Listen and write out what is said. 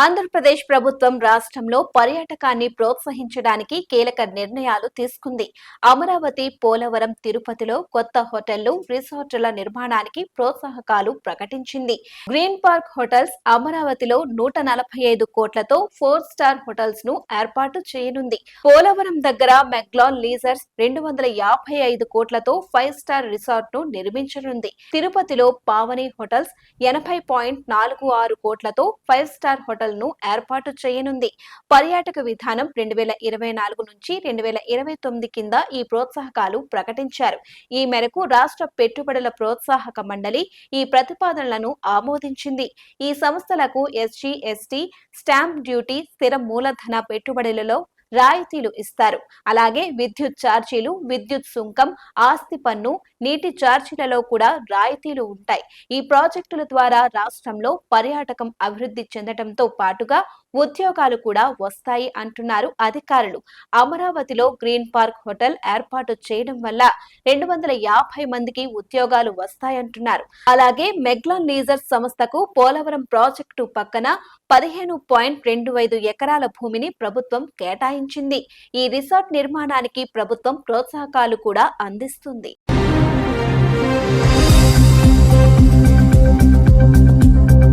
ఆంధ్రప్రదేశ్ ప్రభుత్వం రాష్ట్రంలో పర్యాటకాన్ని ప్రోత్సహించడానికి కీలక నిర్ణయాలు తీసుకుంది. అమరావతి పోలవరం తిరుపతిలో కొత్త హోటళ్ళు రిసార్టుల నిర్మాణానికి ప్రోత్సాహకాలు ప్రకటించింది. గ్రీన్ పార్క్ హోటల్స్ అమరావతిలో నూట నలభై ఐదు కోట్లతో ఫోర్ స్టార్ హోటల్స్ను ఏర్పాటు చేయనుంది. పోలవరం దగ్గర మెగ్లాన్ లీజర్స్ రెండు వందల యాభై ఐదు కోట్లతో ఫైవ్ స్టార్ రిసార్ట్ను నిర్మించనుంది. తిరుపతిలో పావని హోటల్స్ ఎనభై పాయింట్ నాలుగు ఆరు కోట్లతో ఫైవ్ స్టార్ హోటల్ ను ఏర్పాటు చేయనుంది. పర్యాటక విధానం రెండు వేల ఇరవై నాలుగు నుంచి రెండు వేల ఇరవై తొమ్మిది కింద ఈ ప్రోత్సాహకాలు ప్రకటించారు. ఈ మేరకు రాష్ట్ర పెట్టుబడుల ప్రోత్సాహక మండలి ఈ ప్రతిపాదనలను ఆమోదించింది. ఈ సంస్థలకు ఎస్జీ ఎస్టీ స్టాంప్ డ్యూటీ స్థిర మూలధన పెట్టుబడులలో రాయితీలు ఇస్తారు. అలాగే విద్యుత్ ఛార్జీలు విద్యుత్ సుంకం ఆస్తి పన్ను నీటి ఛార్జీలలో కూడా రాయితీలు ఉంటాయి. ఈ ప్రాజెక్టుల ద్వారా రాష్ట్రంలో పర్యాటకం అభివృద్ధి చెందడంతో పాటుగా ఉద్యోగాలు కూడా వస్తాయి అంటున్నారు అధికారులు. అమరావతిలో గ్రీన్ పార్క్ హోటల్ ఏర్పాటు చేయడం వల్ల రెండు వందల యాభై మందికి ఉద్యోగాలు వస్తాయంటున్నారు. అలాగే మెగ్లాన్ లీజర్ సంస్థకు పోలవరం ప్రాజెక్టు పక్కన పదిహేను పాయింట్ రెండు ఐదు ఎకరాల భూమిని ప్రభుత్వం కేటాయించింది. ఈ రిసార్ట్ నిర్మాణానికి ప్రభుత్వం ప్రోత్సాహకాలు కూడా అందిస్తుంది.